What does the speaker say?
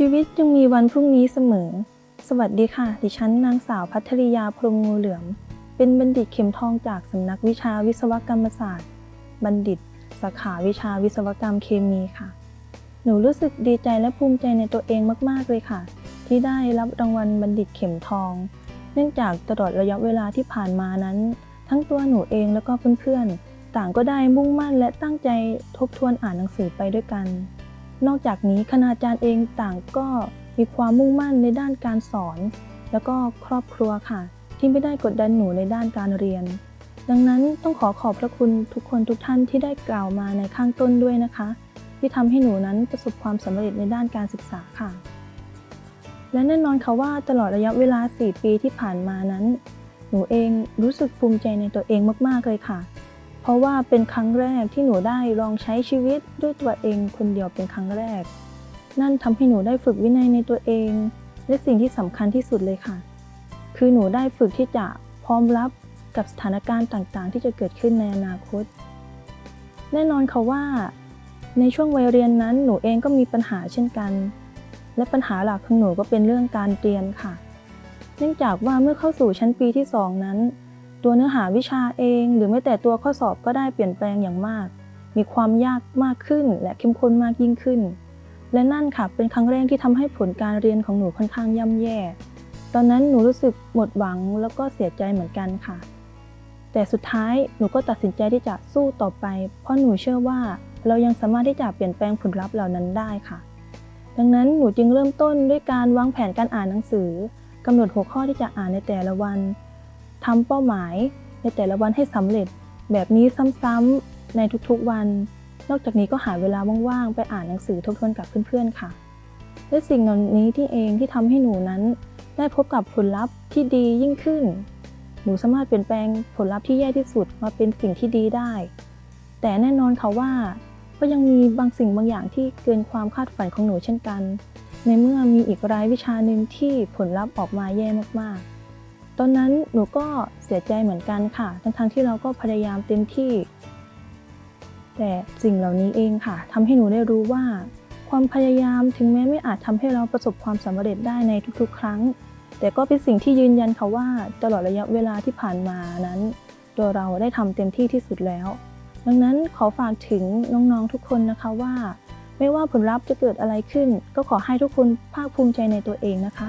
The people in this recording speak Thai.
ชีวิตยังมีวันพรุ่งนี้เสมอ สวัสดีค่ะ ดิฉันนางสาวพัทริยาพรมงูเหลือม เป็นบัณฑิตเข็มทองจากสำนักวิชาวิศวกรรมศาสตร์ บัณฑิต สาขาวิชาวิศวกรรมเคมีค่ะ หนูรู้สึกดีใจและภูมิใจในตัวเองมาก ๆ เลยค่ะ ที่ได้รับรางวัลบัณฑิตเข็มทอง เนื่องจากตลอดระยะเวลาที่ผ่านมานั้น ทั้งตัวหนูเองแล้วก็เพื่อนๆ ต่างก็ได้มุ่งมั่นและตั้งใจทบทวนอ่านหนังสือไปด้วยกัน นอกจากนี้คณาจารย์เองต่างก็มีความมุ่งมั่นในด้านการสอน แล้วก็ครอบครัวค่ะ ที่ไม่ได้กดดันหนูในด้านการเรียน ดังนั้นต้องขอขอบพระคุณทุกคนทุกท่านที่ได้กล่าวมาในข้างต้นด้วยนะคะ ที่ทำให้หนูนั้นประสบความสำเร็จในด้านการศึกษาค่ะ และแน่นอนค่ะว่าตลอดระยะเวลา 4 ปีที่ผ่านมานั้น หนูเองรู้สึกภูมิใจในตัวเองมาก ๆ เลยค่ะ เพราะว่าเป็นครั้งแรกที่หนูได้ลองใช้ชีวิตด้วยตัวเองคนเดียวเป็นครั้งแรก นั่นทำให้หนูได้ฝึกวินัยในตัวเอง และสิ่งที่สำคัญที่สุดเลยค่ะ คือหนูได้ฝึกที่จะพร้อมรับกับสถานการณ์ต่างๆ ที่จะเกิดขึ้นในอนาคต แน่นอนค่ะว่า ในช่วงวัยเรียนนั้นหนูเองก็มีปัญหาเช่นกัน และปัญหาหลักของหนูก็เป็นเรื่องการเรียนค่ะ เนื่องจากว่าเมื่อเข้าสู่ชั้นปีที่ 2 นั้น ตัวเนื้อหาวิชาเอง หรือแม้แต่ตัวข้อสอบก็ได้เปลี่ยนแปลงอย่างมาก มีความยากมากขึ้น และเข้มข้นมากยิ่งขึ้น และนั่นค่ะเป็นครั้งแรกที่ทำให้ผลการเรียนของหนูค่อนข้างย่ำแย่ ตอนนั้นหนูรู้สึกหมดหวังแล้วก็เสียใจเหมือนกันค่ะ แต่สุดท้ายหนูก็ตัดสินใจที่จะสู้ต่อไป เพราะหนูเชื่อว่าเรายังสามารถที่จะเปลี่ยนแปลงผลลัพธ์เหล่านั้นได้ค่ะ ดังนั้นหนูจึงเริ่มต้นด้วยการวางแผนการอ่านหนังสือกำหนดหัวข้อที่จะอ่านในแต่ละวัน ทำเป้าหมายในแต่ละวันให้สำเร็จ แบบนี้ซ้ำๆในทุกๆวัน นอกจากนี้ก็หาเวลาว่างๆ ไปอ่านหนังสือทบทวนกับเพื่อนๆค่ะ และสิ่งเหล่านี้ที่เองที่ทำให้หนูนั้น ได้พบกับผลลัพธ์ที่ดียิ่งขึ้น หนูสามารถเปลี่ยนแปลงผลลัพธ์ที่แย่ที่สุดมาเป็นสิ่งที่ดีได้ แต่แน่นอนค่ะว่า ก็ยังมีบางสิ่งบางอย่างที่เกินความคาดฝันของหนูเช่นกัน ในเมื่อมีอีกรายวิชาหนึ่งที่ผลลัพธ์ออกมาแย่มากๆ ตอนนั้นหนูก็เสียใจเหมือนกันค่ะ ทั้งๆที่เราก็พยายามเต็มที่ แต่สิ่งเหล่านี้เองค่ะทำให้หนูได้รู้ว่า ความพยายามถึงแม้ไม่อาจทำให้เราประสบความสำเร็จได้ในทุกๆ ครั้ง แต่ก็เป็นสิ่งที่ยืนยันค่ะว่า ตลอดระยะเวลาที่ผ่านมานั้น ตัวเราได้ทำเต็มที่ที่สุดแล้ว ดังนั้นขอฝากถึงน้องๆทุกคนนะคะว่า ไม่ว่าผลลัพธ์จะเกิดอะไรขึ้น ก็ขอให้ทุกคนภาคภูมิใจในตัวเองนะคะ